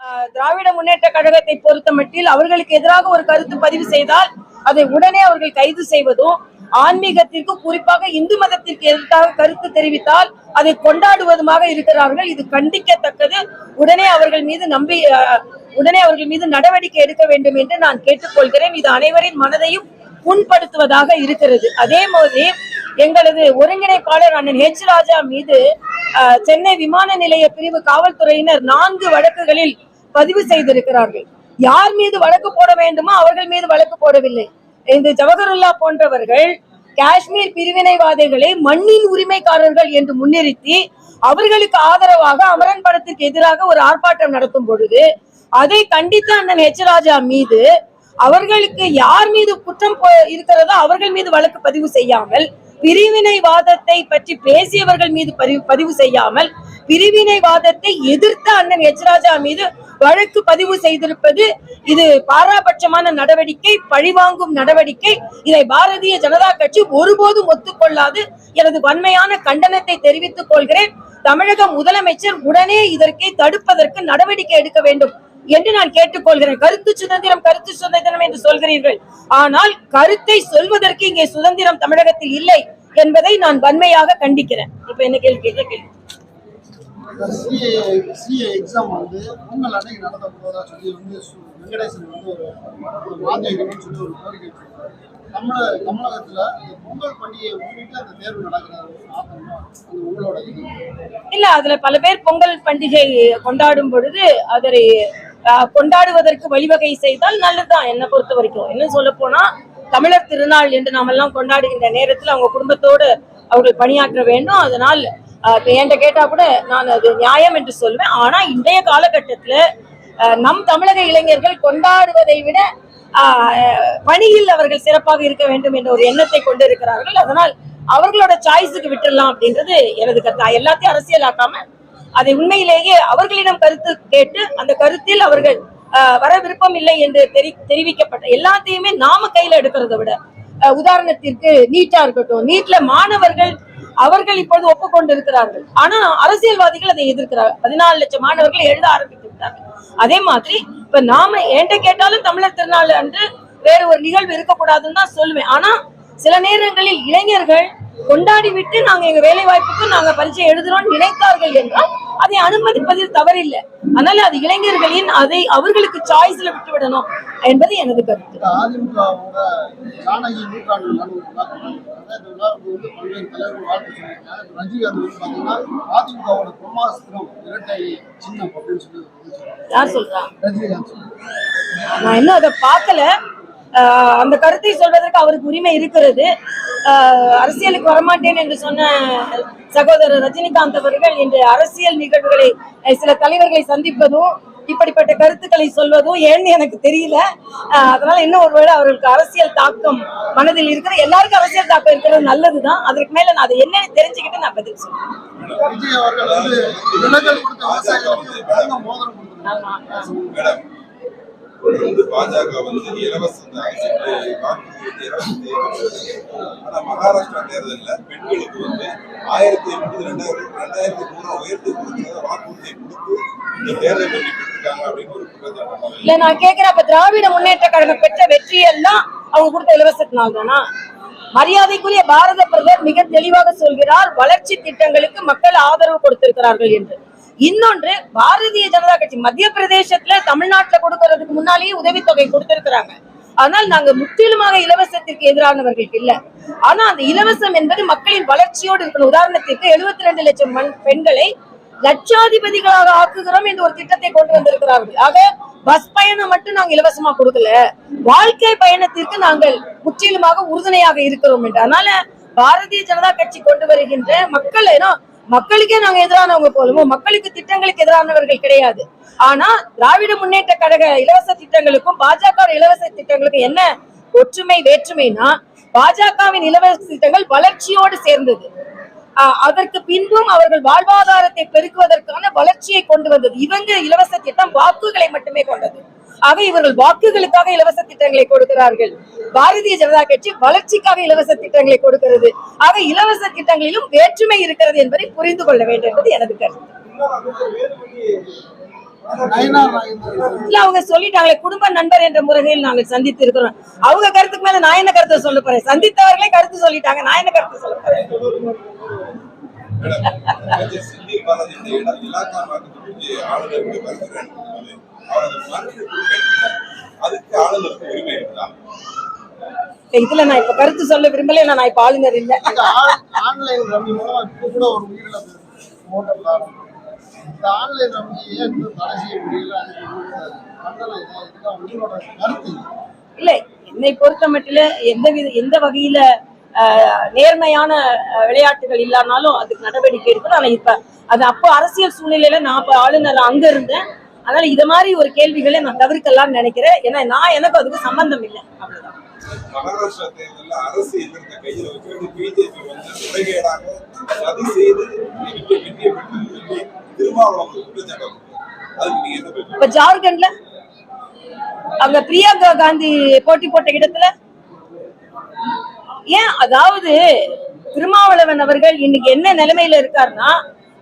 ஆஹ் திராவிட முன்னேற்ற கழகத்தை பொறுத்த மட்டில் அவர்களுக்கு எதிராக ஒரு கருத்து பதிவு செய்தால் அதை உடனே அவர்கள் கைது செய்வதும் ஆன்மீகத்திற்கும் குறிப்பாக இந்து மதத்திற்கு எதிராக கருத்து தெரிவித்தால் அதை கொண்டாடுவதுமாக இருக்கிறார்கள். இது கண்டிக்கத்தக்கது. உடனே அவர்கள் மீது நம்பி உடனே அவர்கள் மீது நடவடிக்கை எடுக்க வேண்டும் என்று நான் கேட்டுக்கொள்கிறேன். இது அனைவரின் மனதையும் புண்படுத்துவதாக இருக்கிறது. அதே மாதிரி எங்களது ஒருங்கிணைப்பாளர் அண்ணன் ஹெச் ராஜா மீது ஆஹ், சென்னை விமான நிலைய பிரிவு காவல்துறையினர் நான்கு வழக்குகளில் பதிவு செய்திருக்கிறார்கள். யார் மீது வழக்கு போட வேண்டுமோ அவர்கள் மீது வழக்கு போடவில்லை. இந்த ஜவஹருல்லா போன்றவர்கள் காஷ்மீர் பிரிவினைவாதிகளை மண்ணின் உரிமைக்காரர்கள் என்று முன்னிறுத்தி அவர்களுக்கு ஆதரவாக அமரன் படத்திற்கு எதிராக ஒரு ஆர்ப்பாட்டம் நடத்தும் பொழுது அதை கண்டித்த அண்ணன் ஹெச் ராஜா மீது அவர்களுக்கு யார் மீது குற்றம் போ- இருக்கிறதோ அவர்கள் மீது வழக்கு பதிவு செய்யாமல் பிரிவினைவாதத்தை பற்றி பேசியவர்கள் மீது பதிவு பதிவு செய்யாமல் பிரிவினைவாதத்தை எதிர்த்த அண்ணன் எச்ராஜா மீது வழக்கு பதிவு செய்திருப்பது இது பாராபட்சமான நடவடிக்கை பழிவாங்கும் நடவடிக்கை. இதை பாரதிய ஜனதா கட்சி ஒருபோதும் ஒத்துக்கொள்ளாது. எனது வன்மையான கண்டனத்தை தெரிவித்துக் கொள்கிறேன். தமிழக முதலமைச்சர் உடனே இதற்கு தடுப்பதற்கு நடவடிக்கை எடுக்க வேண்டும் என்று நான் கேட்டுக்கொள்கிறேன். கருத்து சுதந்திரம் கருத்து சுதந்திரம் என்று சொல்கிறீர்கள். ஆனால் கருத்தை சொல்வதற்கு இங்கே சுதந்திரம் தமிழகத்தில் இல்லை என்பதை நான் வன்மையாக கண்டிக்கிறேன். இப்ப என்ன கேள்வி கேள்வி. சிஏ சிஏ எக்ஸாம் வந்து பொங்கல் அன்னைக்கு நடத்த போதா சொல்லி வந்து வெங்கடேசன் வந்து ஒரு ஒரு வாங்கிக்கணும்னு சொல்லி ஒரு கோரிக்கை வச்சிருக்காரு. தமிழ தமிழகத்துல இந்த பொங்கல் பண்டிகையை முன்னிட்டு அந்த தேர்வு நடக்கிறது உங்களோட இல்ல அதுல பல பேர் பொங்கல் பண்டிகை கொண்டாடும் பொழுது அதை கொண்டாடுவதற்கு வழிவகை செய்தால் நல்லதுதான் என்னை பொறுத்த வரைக்கும். என்ன சொல்ல போனா தமிழர் திருநாள் என்று நாம் எல்லாம் கொண்டாடுகின்ற நேரத்தில் அவங்க குடும்பத்தோடு அவர்கள் பணியாற்ற வேண்டும். அதனால் என்கிட்ட கேட்டா கூட நான் அது நியாயம் என்று சொல்லுவேன். ஆனா இன்றைய காலகட்டத்துல நம் தமிழக இளைஞர்கள் கொண்டாடுவதை விட ஆஹ், பணியில் அவர்கள் சிறப்பாக இருக்க வேண்டும் என்ற ஒரு எண்ணத்தை கொண்டு இருக்கிறார்கள். அதனால் அவர்களோட சாய்ஸுக்கு விட்டுடலாம் அப்படின்றது எனது கருத்து. எல்லாத்தையும் எல்லாத்தையும் அரசியலாக்காம அதை உண்மையிலேயே அவர்களிடம் கருத்து கேட்டு அந்த கருத்தில் அவர்கள் ஆஹ், வர விருப்பம் இல்லை என்று தெரி தெரிவிக்கப்பட்ட எல்லாத்தையுமே நாம கையில எடுக்கிறத விட உதாரணத்திற்கு நீட்டா இருக்கட்டும். நீட்ல மாணவர்கள் அவர்கள் இப்பொழுது ஒப்புக்கொண்டு இருக்கிறார்கள் ஆனா அரசியல்வாதிகள் அதை எதிர்க்கிறார்கள். பதினாலு லட்சம் மாணவர்கள் எழுத ஆரம்பித்து விட்டார்கள் அதே மாதிரி இப்ப நாம என்கிட்ட கேட்டாலும் தமிழர் திருநாள் அன்று வேற ஒரு நிகழ்வு இருக்கக்கூடாதுன்னு தான் சொல்லுவேன். ஆனா சில நேரங்களில் இளைஞர்கள் கொண்டாடி விட்டு நாங்க எங்க வேலை வாய்ப்புக்கு நாங்க பரீட்சை எழுதுறோம் நினைத்தார்கள் என்றால் அதை அனுமதிப்பதில் தவறில்லை. அதனால அது இளைஞர்களின் அதை அவர்களுக்கு சாய்ஸ்ல விட்டு விடணும் என்பது எனது கருத்து. யார் சொல்றா. நான் இன்னும் அதை பார்க்கல. அந்த கருத்தை சொல்வதற்கு அவருக்கு உரிமை இருக்கிறது. அரசியலுக்கு வரமாட்டேன் என்று சொன்ன சகோதரர் ரஜினிகாந்த் அவர்கள் இன்று அரசியல் நிகழ்வுகளை சில தலைவர்களை சந்திப்பதும் இப்படிப்பட்ட கருத்துக்களை சொல்வதும் ஏன்னு எனக்கு தெரியல. அதனால இன்னும் ஒருவேளை அவர்களுக்கு அரசியல் தாக்கம் மனதில் இருக்கிற எல்லாருக்கும் அரசியல் தாக்கம் இருக்கிறது நல்லதுதான். அதற்கு மேல நான் அதை என்னன்னு தெரிஞ்சுக்கிட்டு நான் பதில் சொல்றேன். வந்து பாஜக வந்து இலவச ஆனா மகாராஷ்டிரா தேர்தலில் பெண்களுக்கு வந்து ஆயிரத்தி எண்பது ரெண்டாயிரத்தி ரெண்டாயிரத்தி நூறு உயர்த்தி கொடுக்கிறத வாக்குறுதியை கொடுத்து இந்த தேர்தல் வெற்றி பெற்றிருக்காங்க அப்படின்னு ஒரு குற்றச்சாட்டு இல்ல நான் கேக்குறேன். அப்ப திராவிட முன்னேற்ற கழகம் பெற்ற வெற்றி எல்லாம் அவங்க கொடுத்த இலவசத்தினால் தானா? மரியாதைக்குரிய பாரத பிரதமர் மிக தெளிவாக சொல்கிறார் வளர்ச்சி திட்டங்களுக்கு மக்கள் ஆதரவு கொடுத்திருக்கிறார்கள் என்று. இன்னொன்று பாரதிய ஜனதா கட்சி மத்திய பிரதேசத்துல தமிழ்நாட்டுல கொடுக்கறதுக்கு முன்னாலேயே உதவித்தொகை கொடுத்திருக்கிறாங்க. ஆனால் நாங்க முற்றிலுமாக இலவசத்திற்கு எதிரானவர்கள் இல்ல. ஆனா அந்த இலவசம் என்பது மக்களின் வளர்ச்சியோடு இருக்கணும். உதாரணத்திற்கு 72 ரெண்டு லட்சம் பெண்களை லட்சாதிபதிகளாக ஆக்குகிறோம் என்ற ஒரு திட்டத்தை கொண்டு வந்திருக்கிறார்கள். ஆக பஸ் பயணம் மட்டும் நாங்க இலவசமா கொடுக்கல. வாழ்க்கை பயணத்திற்கு நாங்கள் முற்றிலுமாக உறுதுணையாக இருக்கிறோம் என்று. அதனால பாரதிய ஜனதா கட்சி கொண்டு வருகின்ற மக்கள் ஏன்னா மக்களுக்கே நாங்க எதிரானவங்க போலுமோ மக்களுக்கு திட்டங்களுக்கு எதிரானவர்கள் கிடையாது. ஆனா திராவிட முன்னேற்ற கழக இலவச திட்டங்களுக்கும் பாஜக இலவச திட்டங்களுக்கும் என்ன ஒற்றுமை வேற்றுமைனா பாஜகவின் இலவச திட்டங்கள் வளர்ச்சியோடு சேர்ந்தது. அதற்கு பின்பும் அவர்கள் வாழ்வாதாரத்தை பெருக்குவதற்கான வளர்ச்சியை கொண்டு வந்தது. இவங்க இலவச திட்டம் வாக்குகளை மட்டுமே கொண்டது. ஆக இவர்கள் வாக்குகளுக்காக இலவச திட்டங்களை கொடுக்கிறார்கள். பாரதிய ஜனதா கட்சி வளர்ச்சிக்காக இலவச திட்டங்களை கொடுக்கிறது. ஆக இலவச திட்டங்களிலும் வேற்றுமை இருக்கிறது என்பதை புரிந்து கொள்ள வேண்டும் என்பது எனது கருத்து. இல்ல அவங்க சொல்லிட்டாங்களே குடும்ப நண்பர் என்ற முறையில் நாங்கள் சந்தித்து இருக்கிறோம் அவங்க கருத்துக்கு மேல நான் என்ன கருத்தை சொல்ல போறேன்? சந்தித்தவர்களே கருத்து சொல்லிட்டாங்க நான் என்ன கருத்து சொல்ல போறேன்? இதுல நான் இப்ப கருத்து சொல்ல விரும்பல நான் இப்ப ஆளுநர் இல்ல ஆன்லைன் ரம்மி மூலமா இப்ப கூட ஒரு உயிரிழப்பு மோட்டர் காரணம் இந்த ஆன்லைன் ரம்மி ஏன் இன்னும் தடை செய்ய முடியல அதுக்கு உங்களோட கண்டனம் என்ன? இதுதான் உங்களோட கருத்து என்ன? இல்ல என்னை பொறுத்த மட்டில எந்த வித எந்த வகையில நேர்மையான விளையாட்டுகள் இல்லானாலும் அதுக்கு நடவடிக்கை எடுக்கணும். ஆனா இப்ப அது அப்போ அரசியல் சூழ்நிலையில நான் இப்ப ஆளுநர் அங்க இருந்தேன். அதனால இத மாதிரி ஒரு கேள்விகளை நான் தவிர்க்கலாம்னு நினைக்கிறேன். ஏன்னா நான் எனக்கு அதுக்கு சம்பந்தம் இல்லை. அவ்வளவுதான். மகாராஷ்டிரா தேர்தலில் அரசு எதிர்த்த கையில் வச்சுக்கிட்டு பிஜேபி வந்து முறைகேடாக சதி செய்து வெற்றி வெற்றியை பெற்றது சொல்லி திருமாவளவன் ஒரு குற்றச்சாட்டு வைக்கிறார். அதுக்கு நீங்க என்ன பேசுறீங்க? இப்ப ஜார்க்கண்ட்ல அங்க பிரியங்கா காந்தி போட்டி போட்ட இடத்துல ஏன் அதாவது திருமாவளவன் அவர்கள் இன்னைக்கு என்ன நிலைமையில இருக்காருன்னா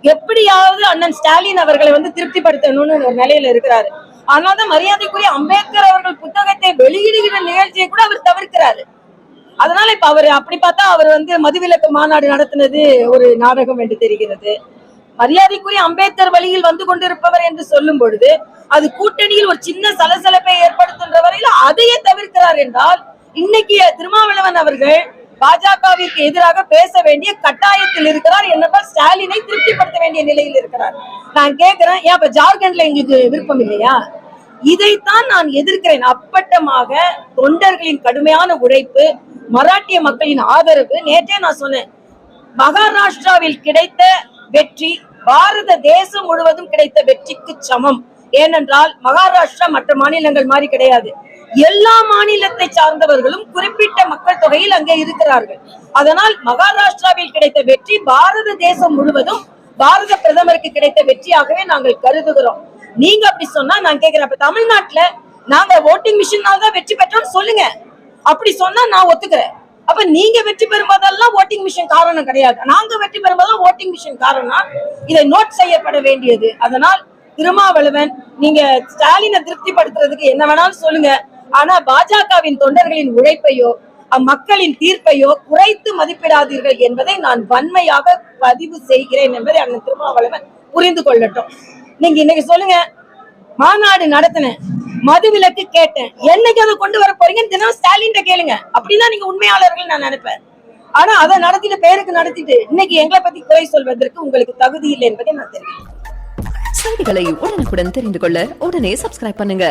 எப்படியாவது அண்ணன் ஸ்டாலின் அவர்களை வந்து திருப்திப்படுத்தணும்னு ஒரு நிலையில இருக்கிறாரு. அதனாலதான் மரியாதைக்குரிய அம்பேத்கர் அவர்கள் புத்தகத்தை வெளியிடுகிற நிகழ்ச்சியை கூட அவர் தவிர்க்கிறாரு. அதனால இப்ப அவர் அப்படி பார்த்தா அவர் வந்து மதுவிலக்கு மாநாடு நடத்தினது ஒரு நாடகம் என்று தெரிகிறது. மரியாதைக்குரிய அம்பேத்கர் வழியில் வந்து கொண்டிருப்பவர் என்று சொல்லும் பொழுது அது கூட்டணியில் ஒரு சின்ன சலசலப்பை ஏற்படுத்துகின்ற வரையில் அதையே தவிர்க்கிறார் என்றால் இன்னைக்கு திருமாவளவன் அவர்கள் பாஜகவிற்கு எதிராக பேச வேண்டிய கட்டாயத்தில் இருக்கிறார் என்னவென்றால் ஸ்டாலினை திருப்திப்படுத்த வேண்டிய நிலையில் இருக்கிறார். நான் கேட்கிறேன் ஏன் இப்ப ஜார்க்கண்ட்ல எங்களுக்கு விருப்பம் இல்லையா? இதைத்தான் நான் எதிர்க்கிறேன். அப்பட்டமாக தொண்டர்களின் கடுமையான உழைப்பு மராட்டிய மக்களின் ஆதரவு நேற்றே நான் சொன்னேன் மகாராஷ்டிராவில் கிடைத்த வெற்றி பாரத தேசம் முழுவதும் கிடைத்த வெற்றிக்கு சமம். ஏனென்றால் மகாராஷ்டிரா மற்ற மாநிலங்கள் மாதிரி கிடையாது. எல்லா மாநிலத்தை சார்ந்தவர்களும் குறிப்பிட்ட மக்கள் தொகையில் அங்கே இருக்கிறார்கள். அதனால் மகாராஷ்டிராவில் கிடைத்த வெற்றி பாரத தேசம் முழுவதும் பாரத பிரதமருக்கு கிடைத்த வெற்றியாகவே நாங்கள் கருதுகிறோம். நீங்க அப்படி சொன்னா நான் கேக்குறேன். அப்ப தமிழ்நாட்டுல நாங்க ஓட்டிங் மிஷினால் தான் வெற்றி பெற்றோம்னு சொல்லுங்க. அப்படி சொன்னா நான் ஒத்துக்கிறேன். அப்ப நீங்க வெற்றி பெறும்போதெல்லாம் ஓட்டிங் மிஷின் காரணம் கிடையாது. நாங்க வெற்றி பெறும்போதெல்லாம் ஓட்டிங் மிஷின் காரணம் இதை நோட் செய்யப்பட வேண்டியது. அதனால் திருமாவளவன் நீங்க ஸ்டாலினை திருப்திப்படுத்துறதுக்கு என்ன வேணாலும் சொல்லுங்க. ஆனா பாஜகவின் தொண்டர்களின் உழைப்பையோ அம்மக்களின் தீர்ப்பையோ குறைத்து மதிப்பிடாதீர்கள் என்பதை நான் வன்மையாக பதிவு செய்கிறேன் என்பதை அண்ணன் திருமாவளவன் புரிந்து கொள்ளட்டும். நீங்க இன்னைக்கு சொல்லுங்க மாநாடு நடத்தினேன் மதுவிலக்கு கேட்டேன் என்னைக்கு அதை கொண்டு வர போறீங்கன்னு தினம் ஸ்டாலின் கேளுங்க. அப்படின்னா நீங்க உண்மையாளர்கள் நான் நினைப்பேன். ஆனா அதை நடத்திட்டு பேருக்கு நடத்திட்டு இன்னைக்கு எங்களை பத்தி குறை சொல்வதற்கு உங்களுக்கு தகுதி இல்லை என்பதை நான் தெரிவிக்கிறேன். செய்திகளை உடனுக்குடன் தெரிந்து கொள்ள உடனே சப்ஸ்கிரைப் பண்ணுங்க.